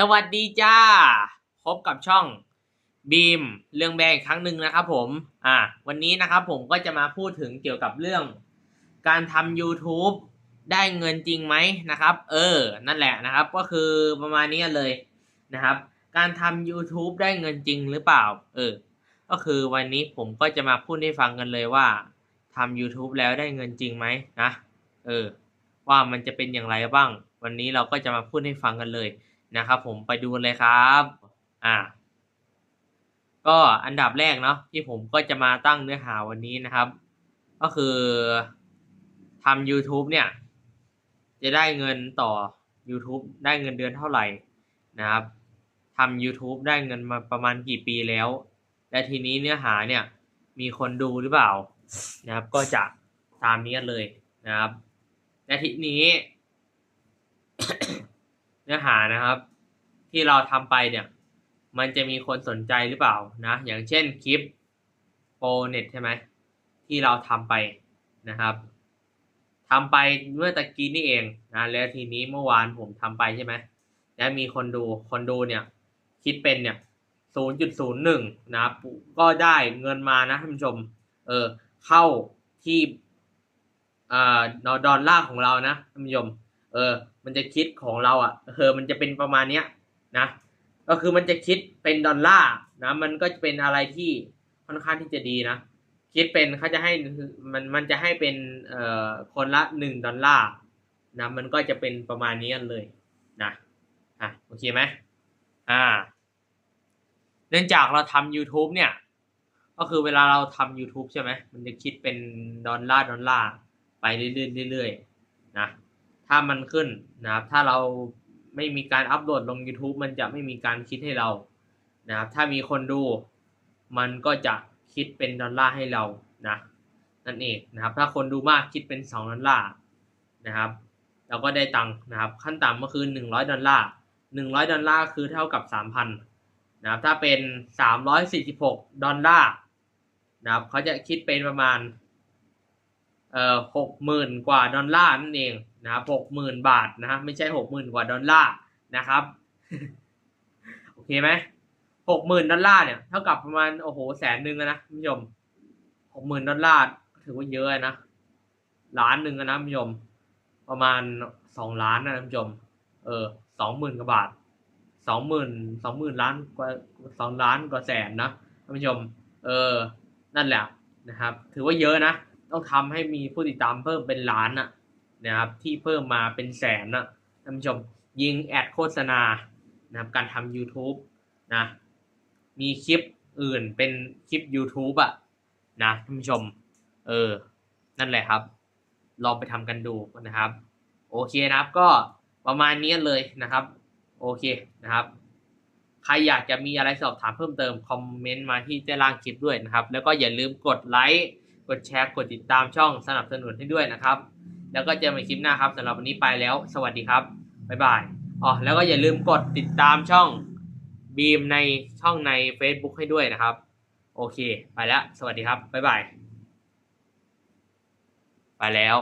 สวัสดีจ้า พบกับช่องบีมเรื่องแบงอีกครั้งหนึ่งนะครับผมอ่าวันนี้นะครับผมก็จะมาพูดถึงเกี่ยวกับเรื่อง การทำ YouTube ได้เงินจริงไหมนะครับ เออ นั่นแหละนะครับ ก็คือประมาณนี้เลยนะครับ การทำ YouTube ได้เงินจริงหรือเปล่า เออ ก็คือวันนี้ผมก็จะมาพูดให้ฟังกันเลยว่าทำ YouTube แล้วได้เงินจริงไหมนะ เออ ว่ามันจะเป็นอย่างไรบ้าง วันนี้เราก็จะมาพูดให้ฟังกันเลย นะครับผมไปดูเลยครับอ่าก็อันดับแรกเนาะที่ผมก็จะมาตั้งเนื้อหาวันนี้นะครับ ก็คือทำ YouTube เนี่ย จะได้เงินต่อ YouTube ได้เงินเดือนเท่าไหร่นะครับทำ YouTube ได้เงินมาประมาณกี่ปีแล้ว และทีนี้เนื้อหาเนี่ย มีคนดูหรือเปล่านะครับ ก็จะตามนี้กันเลยนะครับ และทีนี้ เนื้อหานะครับ ที่เราทำไปเนี่ย มันจะมีคนสนใจหรือเปล่านะ อย่างเช่นคลิปโปรเน็ตใช่ไหมที่เราทำไปนะครับทำไปเมื่อตะกี้นี่เองนะแล้วทีนี้เมื่อวานผมทำไปใช่ไหมแล้วมีคนดูคนดูเนี่ย คิดเป็นเนี่ย0.01 นะก็ได้เงินมานะท่านผู้ชม เออเข้าที่อ่าดอลลาร์ของเรานะท่านผู้ชม เออ มันจะคิดของเราอะเออมันจะเป็นประมาณเนี้ยนะก็คือมันจะคิดเป็นดอลลาร์นะมันก็จะเป็นอะไรที่ค่อนข้างที่จะดีนะคิดเป็นเขาจะให้มันมันจะให้เป็นเอ่อคนละหนึ่งดอลลาร์นะมันก็จะเป็นประมาณนี้กันเลยนะอะโอเคไหมอ่าเนื่องจากเราทำ YouTube เนี่ย ก็คือเวลาเราทำ YouTube ใช่ไหมมันจะคิดเป็นดอลลาร์ดอลลาร์ไปเรื่อยๆเรื่อยๆนะ ถ้ามันขึ้นนะครับ ถ้าเราไม่มีการอัปโหลดลง YouTube มันจะไม่มีการคิดให้เรานะครับ ถ้ามีคนดูมันก็จะคิดเป็นดอลลาร์ให้เรานะนั่นเองนะครับ ถ้าคนดูมากคิดเป็น 2 ดอลลาร์นะครับ เราก็ได้ตังค์นะครับ ขั้นต่ำก็คือ 100 ดอลลาร์ 100 ดอลลาร์คือเท่ากับ 3,000นะครับ ถ้าเป็น 346 ดอลลาร์นะครับ เขาจะคิดเป็นประมาณ เอ่อหกหมื่นกว่าดอลลาร์นั่นเองนะครับหกหมื่นบาทนะฮะไม่ใช่หกหมื่นกว่าดอลลาร์นะครับโอเคไหมหกหมื่นดอลลาร์เนี่ยเท่ากับประมาณโอ้โหแสนหนึ่งนะผู้ชมหกหมื่นดอลลาร์ถือว่าเยอะนะล้านหนึ่งนะผู้ชมประมาณสองล้านนะผู้ชมเออสองหมื่นกว่าบาทสองหมื่นสองหมื่นล้านกว่าสองล้านกว่าแสนนะท่านผู้ชม เออ นั่นแหละนะครับ ถือว่าเยอะนะ ต้องทำให้มีผู้ติดตามเพิ่มเป็นล้านนะนะครับที่เพิ่มมาเป็นแสนนะท่านผู้ชมยิงแอดโฆษณานะครับการทำ YouTube นะมีคลิปอื่นเป็นคลิป YouTube อะนะท่านผู้ชม เออ นั่นแหละครับ ลองไปทำกันดูนะครับ โอเคนะครับก็ประมาณนี้เลยนะครับ โอเคนะครับ ใครอยากจะมีอะไรสอบถามเพิ่มเติม คอมเมนต์มาที่ใต้ล่างคลิปด้วยนะครับ แล้วก็อย่าลืมกดไลค์ กดแชร์ กดติดตามช่องสนับสนุนให้ด้วยนะครับ แล้วก็เจอกันใหม่คลิปหน้าครับสำหรับวันนี้ไปแล้ว สวัสดีครับ บ๊ายบาย อ๋อ แล้วก็อย่าลืมกดติดตามช่องบีมในช่องใน Facebook ให้ด้วยนะครับ โอเค ไปแล้ว สวัสดีครับ บ๊ายบาย ไปแล้ว